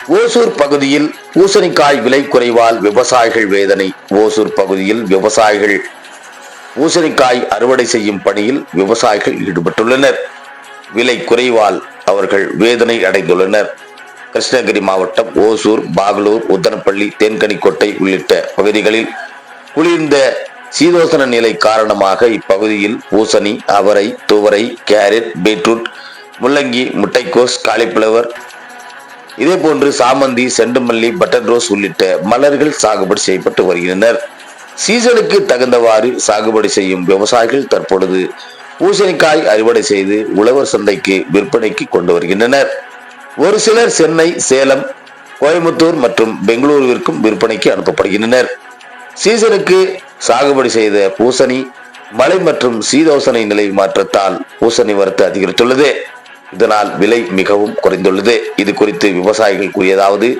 ஓசூர் பகுதியில் பூசணிக்காய் விலை குறைவால் விவசாயிகள் வேதனை. ஓசூர் பகுதியில் விவசாயிகள் பூசணிக்காய் அறுவடை செய்யும் பணியில் விவசாயிகள் ஈடுபட்டுள்ளனர். விலை குறைவால் அவர்கள் வேதனை அடைந்துள்ளனர். கிருஷ்ணகிரி மாவட்டம் ஓசூர் பாகலூர் உத்தரப்பள்ளி தேன்கனிக்கோட்டை உள்ளிட்ட பகுதிகளில் குளிர்ந்த சீதோசன நிலை காரணமாக இப்பகுதியில் பூசணி அவரை துவரை கேரட் பீட்ரூட் முள்ளங்கி முட்டைக்கோஸ் காலிஃபிளவர் இதேபோன்று சாமந்தி செண்டுமல்லி பட்டன் ரோஸ் உள்ளிட்ட மலர்கள் சாகுபடி செய்யப்பட்டு வருகின்றனர். சீசனுக்கு தகுந்தவாறு சாகுபடி செய்யும் விவசாயிகள் தற்பொழுது பூசணிக்காய் அறுவடை செய்து உழவர் சந்தைக்கு விற்பனைக்கு கொண்டு வருகின்றனர். ஒரு சிலர் சென்னை சேலம் கோயம்புத்தூர் மற்றும் பெங்களூருவிற்கும் விற்பனைக்கு அனுப்பப்படுகின்றனர். சீசனுக்கு சாகுபடி செய்த பூசணி மழை மற்றும் சீதோசனை நிலை மாற்றத்தால் பூசணி வரத்து அதிகரித்துள்ளது. இதனால் விலை மிகவும் குறைந்துள்ளது. இது குறித்து விவசாயிகள் கூறியதாவது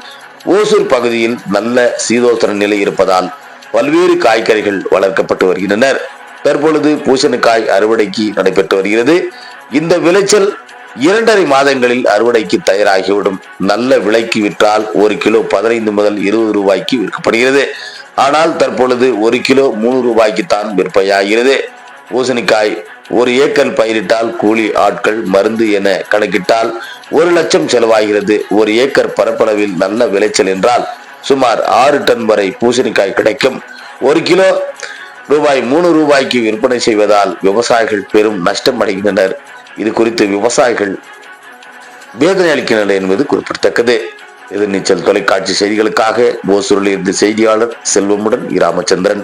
ஓசூர் பகுதியில் நல்ல சீதோசன நிலை இருப்பதால் பல்வேறு காய்கறிகள் வளர்க்கப்பட்டு வருகின்றனர். தற்பொழுது பூசணிக்காய் அறுவடைக்கு நடைபெற்று வருகிறது. இந்த விளைச்சல் இரண்டரை மாதங்களில் அறுவடைக்கு தயாராகிவிடும். நல்ல விலைக்கு விற்றால் ஒரு கிலோ பதினைந்து முதல் இருபது ரூபாய்க்கு விற்கப்படுகிறது. ஆனால் தற்பொழுது ஒரு கிலோ மூணு ரூபாய்க்கு தான் விற்பனையாகிறது. பூசணிக்காய் ஒரு ஏக்கர் பயிரிட்டால் கூலி ஆட்கள் மருந்து என கணக்கிட்டால் ஒரு லட்சம் செலவாகிறது. ஒரு ஏக்கர் பரப்பளவில் நல்ல விளைச்சல் என்றால் சுமார் ஆறு டன் வரை பூசணிக்காய் கிடைக்கும். ஒரு கிலோ ரூபாய் மூணு ரூபாய்க்கு விற்பனை செய்வதால் விவசாயிகள் பெரும் நஷ்டம் அடைகின்றனர். இது குறித்து விவசாயிகள் வேதனை அளிக்கின்றனர் என்பது குறிப்பிடத்தக்கது. எதிர்நீச்சல் தொலைக்காட்சி செய்திகளுக்காக ஓசூரில் இருந்து செய்தியாளர் செல்வமுடன் இராமச்சந்திரன்.